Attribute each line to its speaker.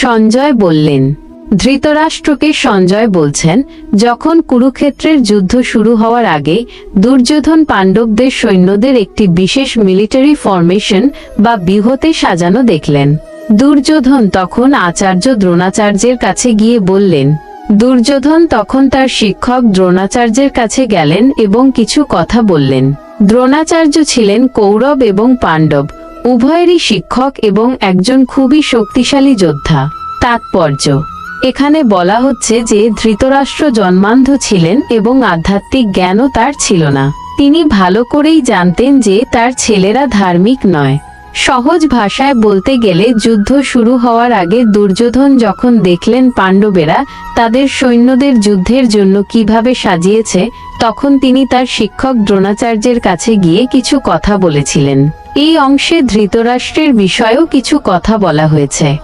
Speaker 1: সঞ্জয় বললেন, ধৃতরাষ্ট্রকে সঞ্জয় বলছেন, যখন কুরুক্ষেত্রের যুদ্ধ শুরু হওয়ার আগে দুর্যোধন পাণ্ডবদের সৈন্যদের একটি বিশেষ মিলিটারি ফরমেশন বা বিহতে সাজানো দেখলেন। দুর্যোধন তখন আচার্য দ্রোণাচার্যের কাছে গিয়ে বললেন, দুর্যোধন তখন তার শিক্ষক দ্রোণাচার্যের কাছে গেলেন এবং কিছু কথা বললেন। দ্রোণাচার্য ছিলেন কৌরব এবং পাণ্ডব। উভয়েরই শিক্ষক এবং একজন খুবই শক্তিশালী যোদ্ধা। তাৎপর্য। এখানে বলা হচ্ছে যে ধৃতরাষ্ট্র জন্মান্ধ ছিলেন এবং আধ্যাত্মিক জ্ঞানও তার ছিল না। তিনি ভালো করেই জানতেন যে তার ছেলেরা ধার্মিক নয়। সহজ ভাষায় বলতে গেলে যুদ্ধ শুরু হওয়ার আগে দুর্যোধন যখন দেখলেন পাণ্ডবেরা তাদের সৈন্যদের যুদ্ধের জন্য কীভাবে সাজিয়েছে তখন তিনি তার শিক্ষক দ্রোণাচার্যের কাছে গিয়ে কিছু কথা বলেছিলেন। এই অংশে ধৃতরাষ্ট্রের বিষয়েও কিছু কথা বলা হয়েছে।